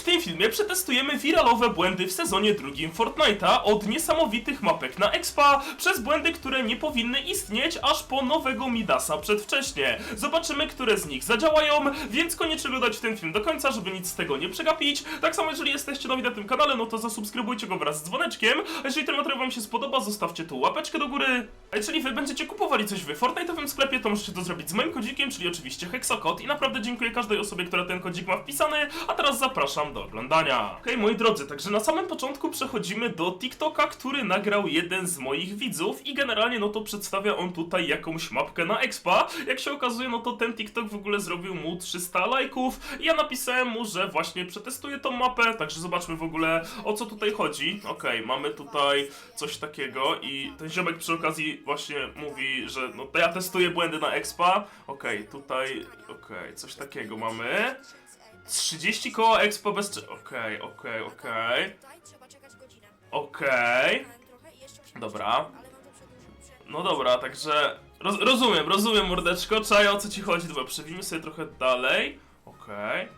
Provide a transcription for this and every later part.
W tym filmie przetestujemy wiralowe błędy w sezonie drugim Fortnite'a od niesamowitych mapek na expa przez błędy, które nie powinny istnieć aż po nowego Midasa przedwcześnie. Zobaczymy, które z nich zadziałają, więc koniecznie oglądać ten film do końca, żeby nic z tego nie przegapić. Tak samo jeżeli jesteście nowi na tym kanale, no to zasubskrybujcie go wraz z dzwoneczkiem, a jeżeli ten materiał wam się spodoba, zostawcie tu łapeczkę do góry. A jeżeli wy będziecie kupowali coś w Fortnite'owym sklepie, to możecie to zrobić z moim kodzikiem, czyli oczywiście Hexakod i naprawdę dziękuję każdej osobie, która ten kodzik ma wpisany, a teraz zapraszam do oglądania. Okej, moi drodzy, także na samym początku przechodzimy do TikToka, który nagrał jeden z moich widzów i generalnie no to przedstawia on tutaj jakąś mapkę na expa. Jak się okazuje, no to ten TikTok w ogóle zrobił mu 300 lajków ja napisałem mu, że właśnie przetestuję tą mapę, także zobaczmy w ogóle o co tutaj chodzi. Okej, mamy tutaj coś takiego i ten ziomek przy okazji właśnie mówi, że no to ja testuję błędy na expa. Okej, tutaj, okej, coś takiego mamy. 30 koła expo bez... Okej, okej, okej. Okej. Dobra. No dobra, także roz, rozumiem, rozumiem mordeczko, czaja o co ci chodzi, dobra, przewimy sobie trochę dalej. Okej.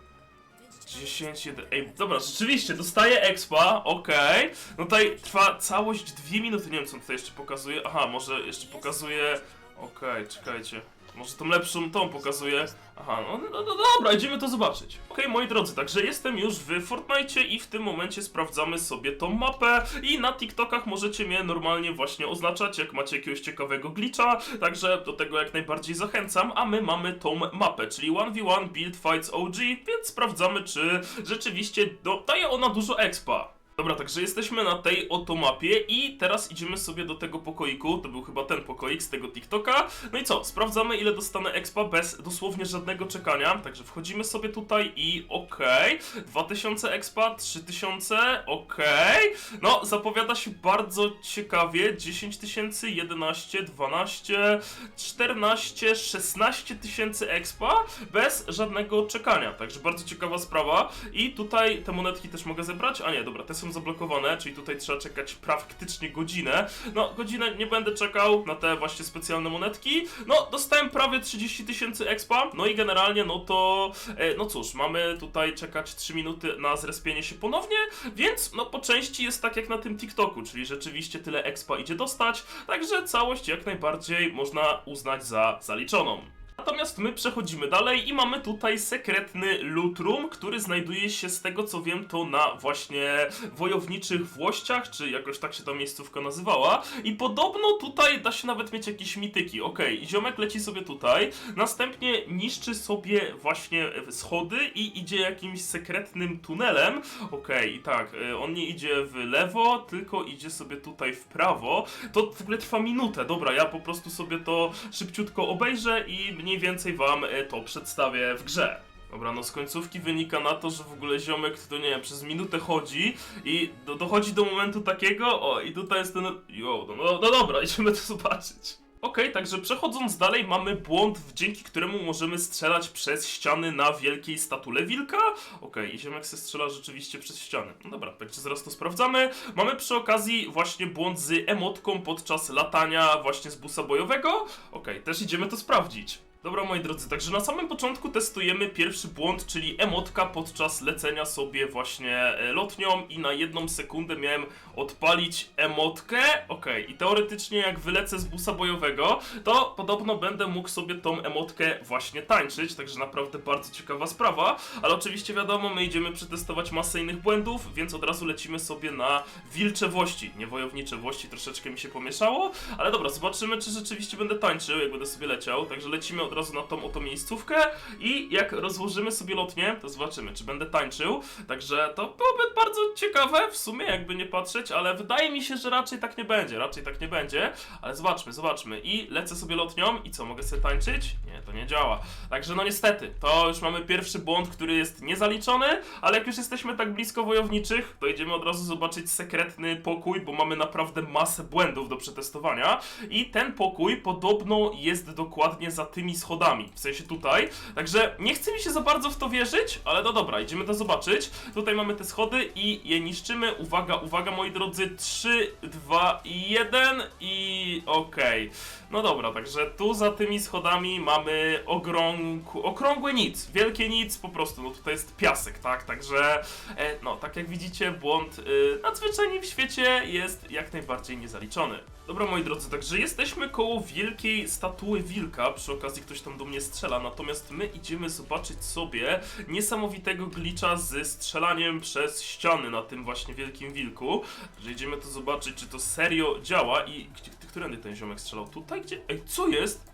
10, 1, ej, dobra, rzeczywiście, dostaję expa, okej. No tutaj trwa całość 2 minuty, nie wiem co on tutaj jeszcze pokazuje. Aha, może jeszcze pokazuje, okej, czekajcie. Może tą lepszą tą pokazuje. Aha, no, no, no dobra, idziemy to zobaczyć. Okej, moi drodzy, także jestem już w Fortnite i w tym momencie sprawdzamy sobie tą mapę i na TikTokach możecie mnie normalnie właśnie oznaczać, jak macie jakiegoś ciekawego glitcha, także do tego jak najbardziej zachęcam, a my mamy tą mapę, czyli 1v1 Build Fights OG, więc sprawdzamy, czy rzeczywiście daje ona dużo expa. Dobra, także jesteśmy na tej oto mapie i teraz idziemy sobie do tego pokoiku, to był chyba ten pokoik z tego TikToka. No i co, sprawdzamy ile dostanę expa bez dosłownie żadnego czekania, także wchodzimy sobie tutaj i okej, 2000 expa, 3000, okej, no zapowiada się bardzo ciekawie, 10 tysięcy, 11, 12, 14, 16 tysięcy expa bez żadnego czekania, także bardzo ciekawa sprawa. I tutaj te monetki też mogę zebrać, a nie, dobra, te są zablokowane, czyli tutaj trzeba czekać praktycznie godzinę. No, godzinę nie będę czekał na te właśnie specjalne monetki. No, dostałem prawie 30 tysięcy expa, no i generalnie, no to, e, no cóż, mamy tutaj czekać 3 minuty na zrespienie się ponownie, więc no po części jest tak jak na tym TikToku, czyli rzeczywiście tyle expa idzie dostać, także całość jak najbardziej można uznać za zaliczoną. Natomiast my przechodzimy dalej i mamy tutaj sekretny loot room, który znajduje się z tego co wiem to na właśnie wojowniczych włościach, czy jakoś tak się ta miejscówka nazywała. I podobno tutaj da się nawet mieć jakieś mityki. Okej, ziomek leci sobie tutaj, następnie niszczy sobie właśnie schody i idzie jakimś sekretnym tunelem. Okej, i tak, y, on nie idzie w lewo, tylko idzie sobie tutaj w prawo. To w ogóle trwa minutę. Dobra, ja po prostu sobie to szybciutko obejrzę i mniej więcej wam e, to przedstawię w grze. Dobra, no z końcówki wynika na to, że w ogóle ziomek to nie wiem, przez minutę chodzi i do, dochodzi do momentu takiego, o i tutaj jest ten, jo, no, no, no dobra, idziemy to zobaczyć. Okej, także przechodząc dalej mamy błąd, dzięki któremu możemy strzelać przez ściany na wielkiej statule wilka. Okej, i ziomek se strzela rzeczywiście przez ściany. No dobra, także zaraz to sprawdzamy. Mamy przy okazji właśnie błąd z emotką podczas latania właśnie z busa bojowego. Okej, też idziemy to sprawdzić. Dobra, moi drodzy, także na samym początku testujemy pierwszy błąd, czyli emotka podczas lecenia sobie właśnie e, lotnią i na jedną sekundę miałem odpalić emotkę. Okej, i teoretycznie jak wylecę z busa bojowego, to podobno będę mógł sobie tą emotkę właśnie tańczyć, także naprawdę bardzo ciekawa sprawa, ale oczywiście wiadomo, my idziemy przetestować masę innych błędów, więc od razu lecimy sobie na wilcze włości, nie wojownicze włości, troszeczkę mi się pomieszało, ale dobra, zobaczymy, czy rzeczywiście będę tańczył, jak będę sobie leciał, także lecimy od razu na tą oto miejscówkę i jak rozłożymy sobie lotnię, to zobaczymy, czy będę tańczył, także to byłoby bardzo ciekawe, w sumie jakby nie patrzeć, ale wydaje mi się, że raczej tak nie będzie, raczej tak nie będzie, ale zobaczmy, zobaczmy. I lecę sobie lotnią i co, mogę sobie tańczyć? Nie, to nie działa, także no niestety, to już mamy pierwszy błąd, który jest niezaliczony, ale jak już jesteśmy tak blisko wojowniczych, to idziemy od razu zobaczyć sekretny pokój, bo mamy naprawdę masę błędów do przetestowania. I ten pokój podobno jest dokładnie za tymi schodami, w sensie tutaj. Także nie chce mi się za bardzo w to wierzyć, ale no dobra, idziemy to zobaczyć. Tutaj mamy te schody i je niszczymy. Uwaga, uwaga moi drodzy, 3, 2, 1 i okej. No dobra, także tu za tymi schodami mamy ogrąg... okrągłe nic, wielkie nic, po prostu, no tutaj jest piasek, tak? Także, e, no tak jak widzicie, błąd y, nadzwyczajnie w świecie jest jak najbardziej niezaliczony. Dobra moi drodzy, także jesteśmy koło wielkiej statuły wilka, przy okazji ktoś tam do mnie strzela, natomiast my idziemy zobaczyć sobie niesamowitego glitcha z strzelaniem przez ściany na tym właśnie wielkim wilku, że idziemy to zobaczyć, czy to serio działa i gdzie, którędy ten ziomek strzelał? Tutaj? Gdzie? Ej, co jest?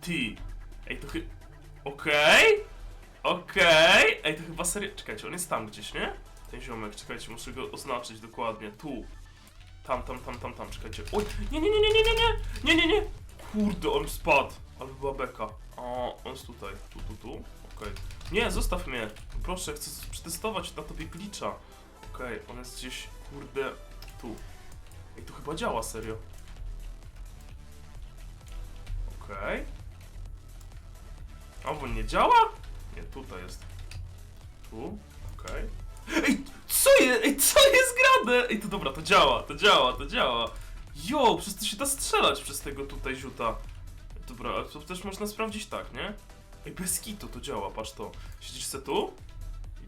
Ty, ej to chy... Okej, okej, ej to chyba serio... Czekajcie, on jest tam gdzieś, nie? Ten ziomek, czekajcie, muszę go oznaczyć dokładnie, tu. Tam, tam, tam, tam, tam, czekajcie. Oj, nie, nie, nie, nie, nie, nie, nie, nie, nie, nie. Kurde, on spadł. Ale była beka. O, on jest tutaj, tu, tu, tu. Okej. Nie, zostaw mnie. Proszę, chcę przetestować na tobie glitcha. Okej, on jest gdzieś, kurde, tu. Ej, to chyba działa, serio. Okej. A, bo nie działa? Nie, tutaj jest. Tu, okej. Ej, co jest? Co jest grane? Ej, to dobra, to działa, to działa, to działa. Jo, przez to się da strzelać przez tego tutaj ziuta. Dobra, to też można sprawdzić tak, nie? Ej, bez kitu to działa, patrz to. Siedzisz se tu?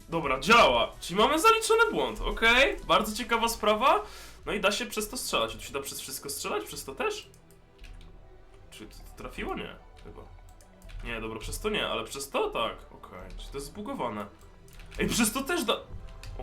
Dobra, działa. Czyli mamy zaliczony błąd, okej. Bardzo ciekawa sprawa. No i da się przez to strzelać. Tu się da przez wszystko strzelać? Przez to też? Czy to trafiło? Nie, chyba. Nie, dobra, przez to nie, ale przez to tak. Okej, czy to jest zbugowane? Ej, przez to też da...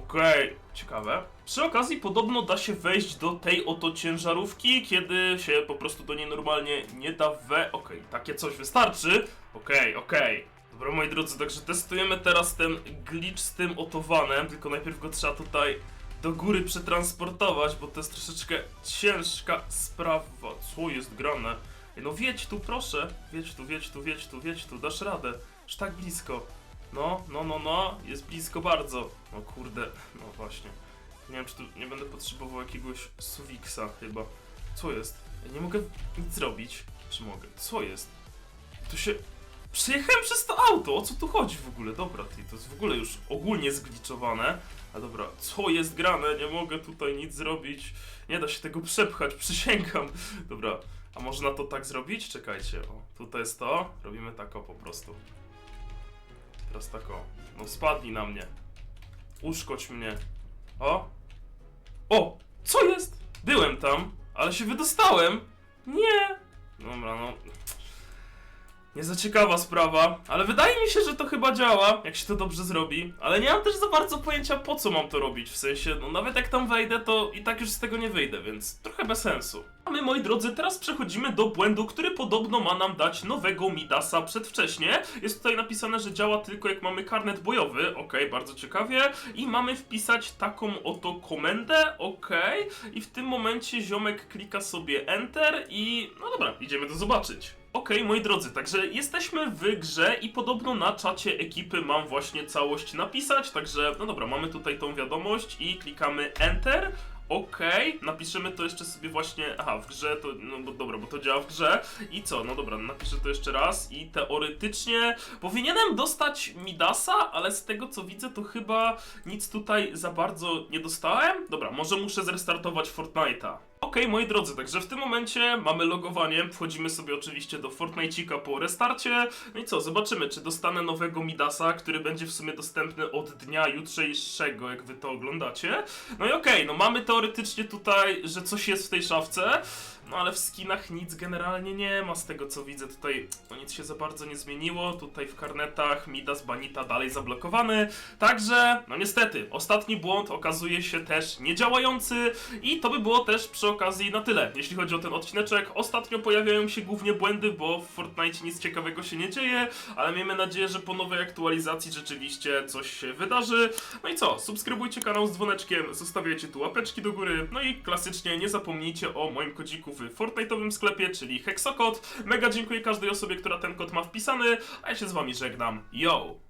Okej, ciekawe. Przy okazji podobno da się wejść do tej oto ciężarówki, kiedy się po prostu do niej normalnie nie da we... Okej, takie coś wystarczy. Okej, okej. Dobra, moi drodzy, także testujemy teraz ten glitch z tym oto vanem, tylko najpierw go trzeba tutaj do góry przetransportować, bo to jest troszeczkę ciężka sprawa. Co jest grane? No wiedź tu, proszę. Wiedź tu, wiedź tu, wiedź tu, wiedź tu, dasz radę. Już tak blisko. No, no, no, no, jest blisko bardzo. No kurde, no właśnie. Nie wiem, czy tu nie będę potrzebował jakiegoś suwiksa chyba. Co jest? Ja nie mogę nic zrobić. Czy mogę? Co jest? Tu się... Przejechałem przez to auto, o co tu chodzi w ogóle? Dobra, ty, to jest w ogóle już ogólnie zgliczowane. A dobra, co jest grane? Nie mogę tutaj nic zrobić. Nie da się tego przepchać, przysięgam. Dobra, a można to tak zrobić? Czekajcie, o, tutaj jest to. Robimy tak o po prostu. Teraz tak o. No spadnij na mnie. Uszkodź mnie. O! O! Co jest? Byłem tam, ale się wydostałem. Nie! Dobra, no. Nie za ciekawa sprawa, ale wydaje mi się, że to chyba działa, jak się to dobrze zrobi. Ale nie mam też za bardzo pojęcia, po co mam to robić. W sensie, no nawet jak tam wejdę, to i tak już z tego nie wyjdę, więc trochę bez sensu. A my, moi drodzy, teraz przechodzimy do błędu, który podobno ma nam dać nowego Midasa przedwcześnie. Jest tutaj napisane, że działa tylko jak mamy karnet bojowy, okej, bardzo ciekawie. I mamy wpisać taką oto komendę, okej. I w tym momencie ziomek klika sobie Enter i no dobra, idziemy to zobaczyć. Okej, moi drodzy, także jesteśmy w grze i podobno na czacie ekipy mam właśnie całość napisać, także no dobra, mamy tutaj tą wiadomość i klikamy Enter. Okej, napiszemy to jeszcze sobie właśnie, aha, w grze to, no bo dobra, bo to działa w grze. I co, no dobra, napiszę to jeszcze raz i teoretycznie powinienem dostać Midasa, ale z tego co widzę to chyba nic tutaj za bardzo nie dostałem. Dobra, może muszę zrestartować Fortnite'a. Okej, moi drodzy, także w tym momencie mamy logowanie, wchodzimy sobie oczywiście do Fortnite'ika po restarcie. No i co, zobaczymy, czy dostanę nowego Midasa, który będzie w sumie dostępny od dnia jutrzejszego, jak wy to oglądacie. No i okej, no mamy teoretycznie tutaj, że coś jest w tej szafce, no ale w skinach nic generalnie nie ma z tego co widzę. Tutaj no nic się za bardzo nie zmieniło, tutaj w karnetach Midas Banita dalej zablokowany. Także, no niestety, ostatni błąd okazuje się też niedziałający i to by było też przy okazji na tyle, jeśli chodzi o ten odcineczek. Ostatnio pojawiają się głównie błędy, bo w Fortnite nic ciekawego się nie dzieje, ale miejmy nadzieję, że po nowej aktualizacji rzeczywiście coś się wydarzy. No i co, subskrybujcie kanał z dzwoneczkiem, zostawiajcie tu łapeczki do góry, no i klasycznie nie zapomnijcie o moim kodziku w Fortnite'owym sklepie, czyli Hexokod. Mega dziękuję każdej osobie, która ten kod ma wpisany, a ja się z wami żegnam. Yo!